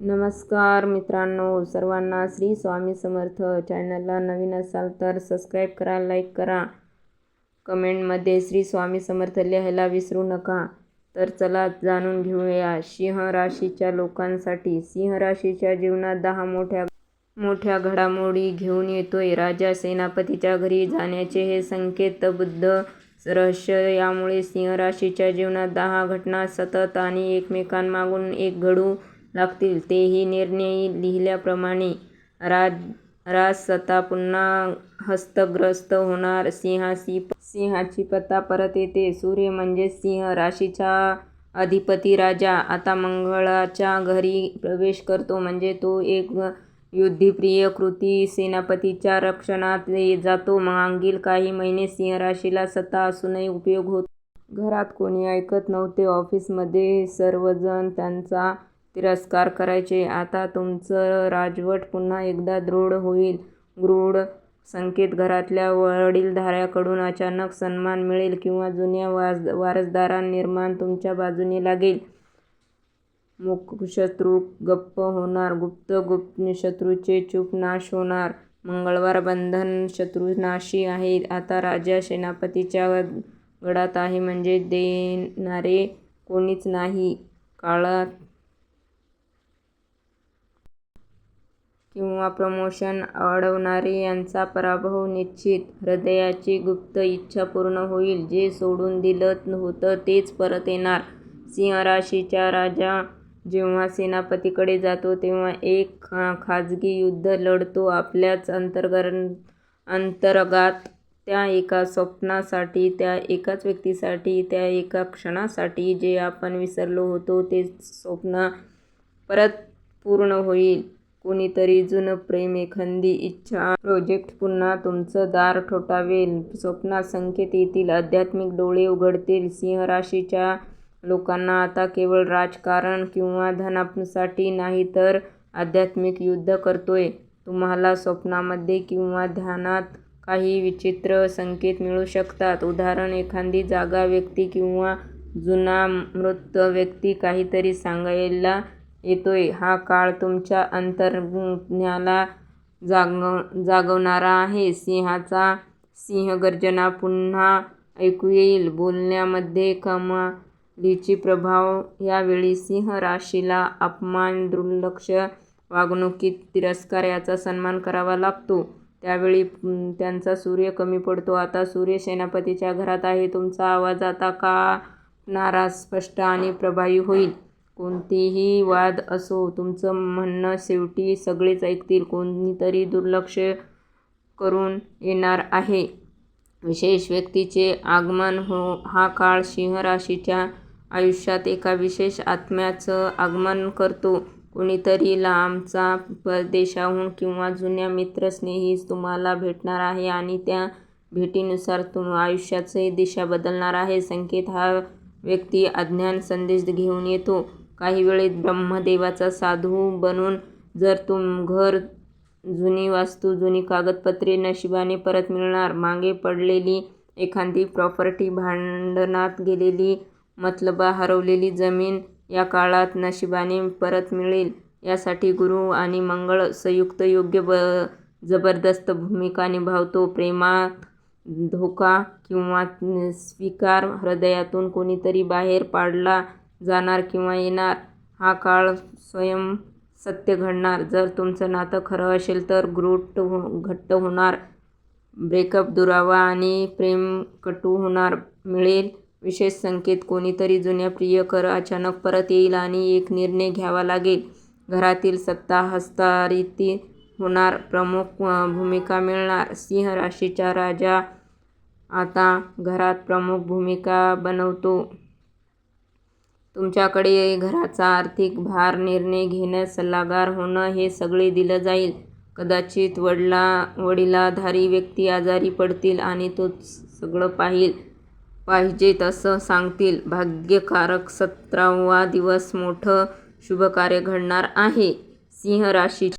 नमस्कार मित्रांनो सर्वांना श्री स्वामी समर्थ चॅनलला नवीन असाल तर सबस्क्राईब करा लाईक करा. कमेंटमध्ये श्री स्वामी समर्थ लिहायला विसरू नका. तर चला जाणून घेऊया सिंह राशीच्या लोकांसाठी. सिंह राशीच्या जीवनात दहा मोठ्या मोठ्या घडामोडी घेऊन येतोय. राजा सेनापतीच्या घरी जाण्याचे हे संकेत बुद्ध रहस्य. यामुळे सिंह राशीच्या जीवनात दहा घटना सतत आणि एकमेकांमागून एक घडू लागतील. तेही निर्णयी लिहिल्याप्रमाणे राज राजसत्ता पुन्हा हस्तग्रस्त होणार. सिंहाची सिंहाची पत्ता परत येते. सूर्य म्हणजे सिंह राशीचा अधिपती राजा. आता मंगळाच्या घरी प्रवेश करतो. म्हणजे तो एक युद्धप्रिय कृती सेनापतीच्या रक्षणात जातो. मागील काही महिने सिंह राशीला सत्ता असूनही उपयोग होत. घरात कोणी ऐकत नव्हते. ऑफिसमध्ये सर्वजण त्यांचा तिरस्कार करायचे. आता तुमचं राजवट पुन्हा एकदा दृढ होईल. गूढ संकेत घरातल्या वडीलधाऱ्याकडून अचानक सन्मान मिळेल किंवा जुन्या वाज वारसदारां निर्माण तुमच्या बाजूने लागेल. मुखशत्रू गप्प होणार. गुप्त गुप्त शत्रूचे चूप नाश होणार. मंगळवार बंधन शत्रुनाशी आहे. आता राजा सेनापतीच्या गडात आहे. म्हणजे देणारे कोणीच नाही. काळात किंवा प्रमोशन अडवणारे यांचा पराभव निश्चित. हृदयाची गुप्त इच्छा पूर्ण होईल. जे सोडून दिलं होतं तेच परत येणार. सिंह राशीचा राजा जेव्हा सेनापतीकडे जातो तेव्हा एक खाजगी युद्ध लढतो. आपल्याच अंतर्गत अंतर्गात त्या एका स्वप्नासाठी त्या एकाच व्यक्तीसाठी त्या एका क्षणासाठी जे आपण विसरलो होतो ते स्वप्न परत पूर्ण होईल. कुणीतरी जुनं प्रेम एखादी इच्छा. प्रोजेक्ट पुन्हा तुमचं दार ठोठावेल. स्वप्नात संकेत येतील. आध्यात्मिक डोळे उघडतील. सिंह राशीच्या लोकांना आता केवळ राजकारण किंवा धनासाठी नाही तर आध्यात्मिक युद्ध करतोय. तुम्हाला स्वप्नामध्ये किंवा ध्यानात काही विचित्र संकेत मिळू शकतात. उदाहरण एखादी जागा व्यक्ती किंवा जुना मृत व्यक्ती काहीतरी सांगायला येतोय. हा काळ तुमच्या अंतर्ज्ञाला जाग जागवणारा आहे. सिंहाचा सिंहगर्जना पुन्हा ऐकू येईल. बोलण्यामध्ये कमालीची प्रभाव. यावेळी सिंह राशीला अपमान दुर्लक्ष वागणुकीत तिरस्कार याचा सन्मान करावा लागतो. त्यावेळी त्यांचा सूर्य कमी पडतो. आता सूर्य सेनापतीच्या घरात आहे. तुमचा आवाज आता कापणारा स्पष्ट आणि प्रभावी होईल. कोणतेही वाद असो तुमचं म्हणणं शेवटी सगळेच ऐकतील. कोणीतरी दुर्लक्ष करून येणार आहे. विशेष व्यक्तीचे आगमन हो हा काळ सिंह राशीच्या आयुष्यात एका विशेष आत्म्याचं आगमन करतो. कोणीतरी लांबचा परदेशाहून किंवा जुन्या मित्रस्नेही तुम्हाला भेटणार आहे आणि त्या भेटीनुसार तुम आयुष्याची दिशा बदलणार आहे. संकेत हा व्यक्ती अज्ञान संदेश घेऊन येतो. काही वेळेत ब्रह्मदेवाचा साधू बनून जर तुम घर जुनी वास्तू जुनी कागदपत्रे नशिबाने परत मिळणार मागे पडलेली एखादी प्रॉपर्टी भांडणात गेलेली मतलबा हरवलेली जमीन या काळात नशिबाने परत मिळेल यासाठी गुरु आणि मंगळ संयुक्त योग्य ब जबरदस्त भूमिका निभावतो. प्रेमात धोका किंवा स्वीकार हृदयातून कोणीतरी बाहेर पाडला जाणार किंवा येणार हा काळ स्वयं सत्य घडणार. जर तुमचं नातं खरं असेल तर ग्रूट हो घट्ट होणार ब्रेकअप दुरावा आणि प्रेम कटू होणार मिळेल. विशेष संकेत कोणीतरी जुन्या प्रियकर अचानक परत येईल आणि एक निर्णय घ्यावा लागेल. घरातील सत्ता हस्तांतरित होणार प्रमुख भूमिका मिळणार. सिंह राशीचा राजा आता घरात प्रमुख भूमिका बनवतो. तुमच्याकडे घराचा आर्थिक भार निर्णय घेण्यास सल्लागार होणं हे सगळे दिलं जाईल. कदाचित वडला वडिलाधारी व्यक्ती आजारी पडतील आणि तो सगळं पाहिल पाहिजे तसं सांगतील. भाग्यकारक सतरावा दिवस मोठं शुभकार्य घडणार आहे. सिंह राशी